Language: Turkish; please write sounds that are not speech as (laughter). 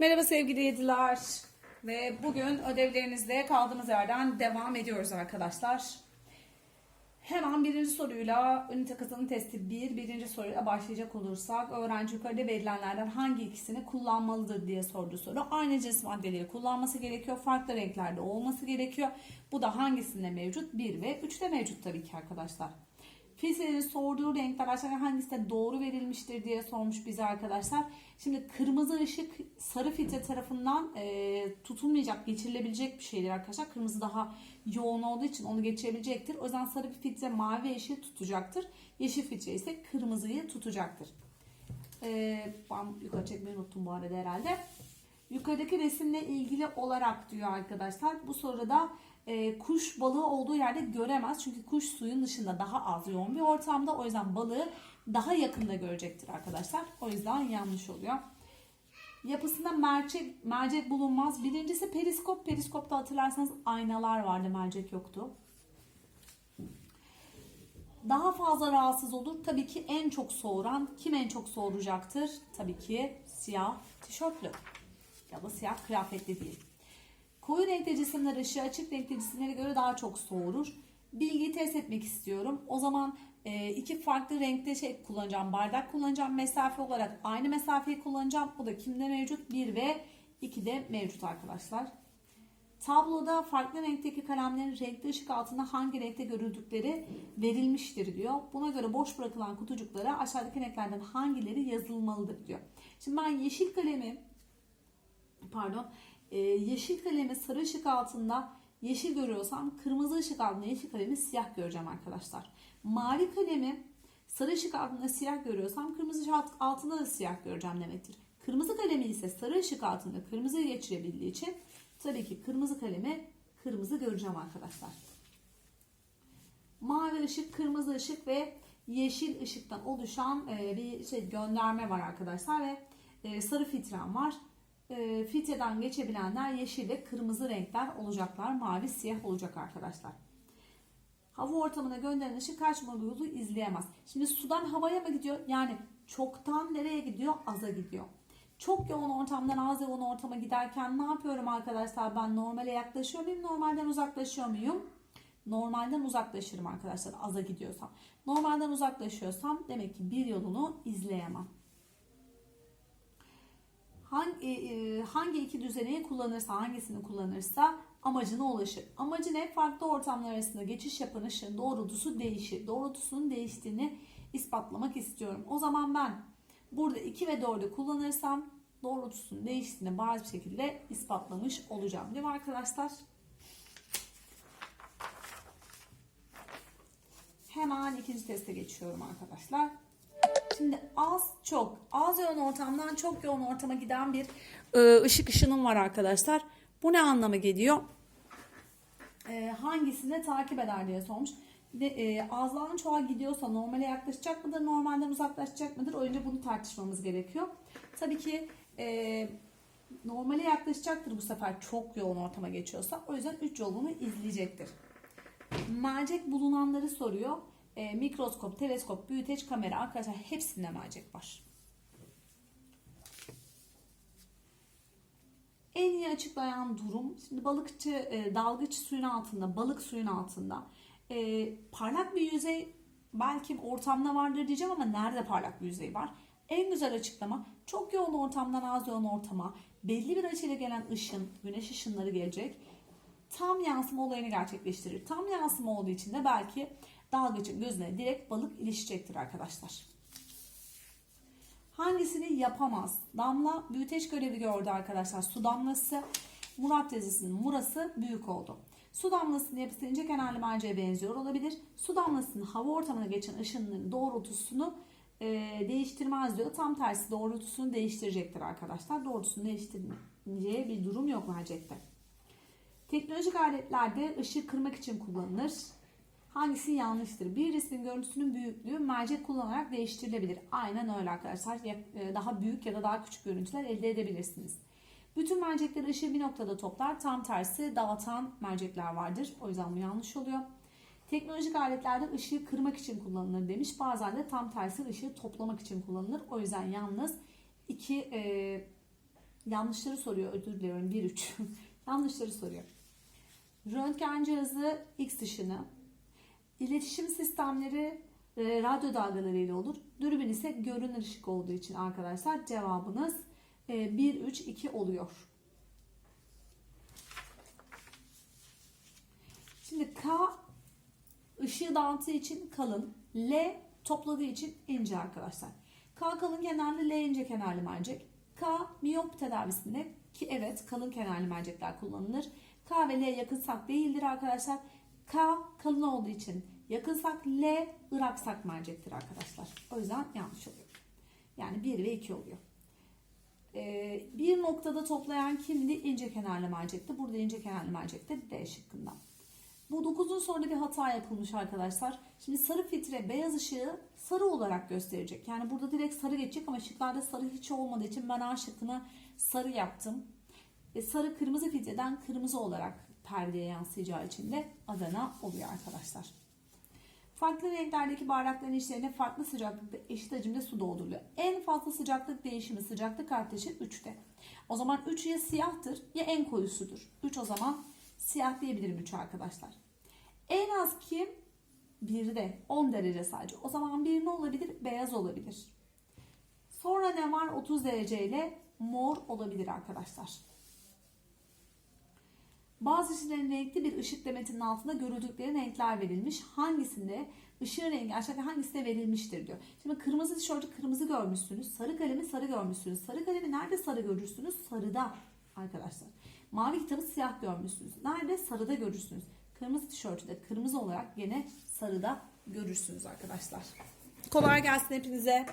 Merhaba sevgili yediler ve bugün ödevlerinizde kaldığımız yerden devam ediyoruz arkadaşlar. Hemen birinci soruyla ünite kazanım testi 1 birinci soruyla başlayacak olursak öğrenci yukarıda verilenlerden hangi ikisini kullanmalıdır diye sordu soru. Aynı cins maddeleri kullanması gerekiyor. Farklı renklerde olması gerekiyor. Bu da hangisinde mevcut? 1 ve 3'te mevcut tabii ki arkadaşlar. Filtrenin sorduğu renkler aşağıya hangisi de doğru verilmiştir diye sormuş bize arkadaşlar. Şimdi kırmızı ışık sarı filtre tarafından e, tutulmayacak, geçirilebilecek bir şeydir arkadaşlar. Kırmızı daha yoğun olduğu için onu geçirebilecektir. O yüzden sarı filtre mavi yeşil tutacaktır. Yeşil filtre ise kırmızıyı tutacaktır. E, ben yukarı çekmeyi unuttum bu arada herhalde. Yukarıdaki resimle ilgili olarak diyor arkadaşlar. Bu soruda e, kuş balığı olduğu yerde göremez. Çünkü kuş suyun dışında daha az yoğun bir ortamda. O yüzden balığı daha yakında görecektir arkadaşlar. O yüzden yanlış oluyor. Yapısında mercek, mercek bulunmaz. Birincisi periskop. Periskopta hatırlarsanız aynalar vardı. Mercek yoktu. Daha fazla rahatsız olur. Tabii ki en çok soğuran kim en çok soğuracaktır? Tabii ki siyah tişörtlü ya da siyah kıyafetli değil. Koyu renkli cisimler ışığı açık renkli cisimlere göre daha çok soğurur. Bilgiyi test etmek istiyorum. O zaman e, iki farklı renkte şey kullanacağım. Bardak kullanacağım. Mesafe olarak aynı mesafeyi kullanacağım. Bu da kimde mevcut? 1 ve 2'de mevcut arkadaşlar. Tabloda farklı renkteki kalemlerin renkli ışık altında hangi renkte görüldükleri verilmiştir diyor. Buna göre boş bırakılan kutucuklara aşağıdaki renklerden hangileri yazılmalıdır diyor. Şimdi ben yeşil kalemi pardon e, yeşil kalemi sarı ışık altında yeşil görüyorsam kırmızı ışık altında yeşil kalemi siyah göreceğim arkadaşlar. Mavi kalemi sarı ışık altında siyah görüyorsam kırmızı ışık altında da siyah göreceğim demektir. Kırmızı kalemi ise sarı ışık altında kırmızı geçirebildiği için tabii ki kırmızı kalemi kırmızı göreceğim arkadaşlar. Mavi ışık, kırmızı ışık ve yeşil ışıktan oluşan e, bir şey gönderme var arkadaşlar ve e, sarı filtrem var e, geçebilenler yeşil ve kırmızı renkler olacaklar. Mavi, siyah olacak arkadaşlar. Hava ortamına gönderilen ışık kaçma yolu izleyemez. Şimdi sudan havaya mı gidiyor? Yani çoktan nereye gidiyor? Aza gidiyor. Çok yoğun ortamdan az yoğun ortama giderken ne yapıyorum arkadaşlar? Ben normale yaklaşıyor muyum? Normalden uzaklaşıyor muyum? Normalden uzaklaşırım arkadaşlar aza gidiyorsam. Normalden uzaklaşıyorsam demek ki bir yolunu izleyemem hangi, e, hangi iki düzeneyi kullanırsa, hangisini kullanırsa amacına ulaşır. Amacı ne? Farklı ortamlar arasında geçiş yapan ışığın doğrultusu değişir. Doğrultusunun değiştiğini ispatlamak istiyorum. O zaman ben burada 2 ve 4'ü kullanırsam doğrultusunun değiştiğini bariz bir şekilde ispatlamış olacağım. Değil mi arkadaşlar? Hemen ikinci teste geçiyorum arkadaşlar. Şimdi az çok az yoğun ortamdan çok yoğun ortama giden bir e, ışık ışınım var arkadaşlar. Bu ne anlama geliyor? E, hangisini takip eder diye sormuş. De, e, azdan çoğa gidiyorsa normale yaklaşacak mıdır, normalden uzaklaşacak mıdır? Önce bunu tartışmamız gerekiyor. Tabii ki e, normale yaklaşacaktır bu sefer çok yoğun ortama geçiyorsa. O yüzden 3 yolunu izleyecektir. Mercek bulunanları soruyor e, mikroskop, teleskop, büyüteç, kamera arkadaşlar hepsinde mercek var. En iyi açıklayan durum şimdi balıkçı e, dalgıç suyun altında, balık suyun altında. E, parlak bir yüzey belki ortamda vardır diyeceğim ama nerede parlak bir yüzey var? En güzel açıklama çok yoğun ortamdan az yoğun ortama belli bir açıyla gelen ışın, güneş ışınları gelecek. Tam yansıma olayını gerçekleştirir. Tam yansıma olduğu için de belki dalgıcın gözüne direkt balık ilişecektir arkadaşlar. Hangisini yapamaz? Damla büyüteç görevi gördü arkadaşlar. Su damlası. Murat yazısının murası büyük oldu. Su damlasının yapısı ince kenarlı merceğe benziyor olabilir. Su damlasının hava ortamına geçen ışınların doğrultusunu e, değiştirmez diyor. Tam tersi doğrultusunu değiştirecektir arkadaşlar. Doğrultusunu değiştireceği bir durum yok mercekte. Teknolojik aletlerde ışık kırmak için kullanılır. Hangisi yanlıştır? Bir resmin görüntüsünün büyüklüğü mercek kullanarak değiştirilebilir. Aynen öyle arkadaşlar. E, daha büyük ya da daha küçük görüntüler elde edebilirsiniz. Bütün mercekler ışığı bir noktada toplar. Tam tersi dağıtan mercekler vardır. O yüzden bu yanlış oluyor. Teknolojik aletlerde ışığı kırmak için kullanılır demiş. Bazen de tam tersi ışığı toplamak için kullanılır. O yüzden yalnız iki e, yanlışları soruyor. Özür diliyorum 1-3. (laughs) yanlışları soruyor. Röntgen cihazı X ışını. İletişim sistemleri e, radyo dalgalarıyla olur. Dürbün ise görünür ışık olduğu için arkadaşlar cevabınız e, 1-3-2 oluyor. Şimdi K ışığı dağıttığı için kalın. L topladığı için ince arkadaşlar. K kalın kenarlı, L ince kenarlı mercek. K miyop tedavisinde ki evet kalın kenarlı mercekler kullanılır. K ve L yakınsak değildir arkadaşlar. K kalın olduğu için yakınsak L ıraksak mercektir arkadaşlar. O yüzden yanlış oluyor. Yani 1 ve 2 oluyor. Ee, bir noktada toplayan kimdi? İnce kenarlı mercekti. Burada ince kenarlı mercekte D şıkkında. Bu 9'un sonunda bir hata yapılmış arkadaşlar. Şimdi sarı filtre beyaz ışığı sarı olarak gösterecek. Yani burada direkt sarı geçecek ama şıklarda sarı hiç olmadığı için ben A şıkkını sarı yaptım. Ve sarı kırmızı filtreden kırmızı olarak perdeye yansıyacağı için de Adana oluyor arkadaşlar. Farklı renklerdeki bardakların içlerine farklı sıcaklıkta eşit hacimde su dolduruluyor. En fazla sıcaklık değişimi sıcaklık artışı 3'te. O zaman 3 ya siyahtır ya en koyusudur. 3 o zaman siyah diyebilirim 3 arkadaşlar. En az kim? 1'de 10 derece sadece. O zaman 1 ne olabilir? Beyaz olabilir. Sonra ne var? 30 derece ile mor olabilir arkadaşlar. Bazı ışınların renkli bir ışık demetinin altında görüldükleri renkler verilmiş. Hangisinde ışığın rengi aşağıda hangisine verilmiştir diyor. Şimdi kırmızı tişörtü kırmızı görmüşsünüz. Sarı kalemi sarı görmüşsünüz. Sarı kalemi nerede sarı görürsünüz? Sarıda arkadaşlar. Mavi kitabı siyah görmüşsünüz. Nerede? Sarıda görürsünüz. Kırmızı tişörtü de kırmızı olarak yine sarıda görürsünüz arkadaşlar. Kolay gelsin hepinize.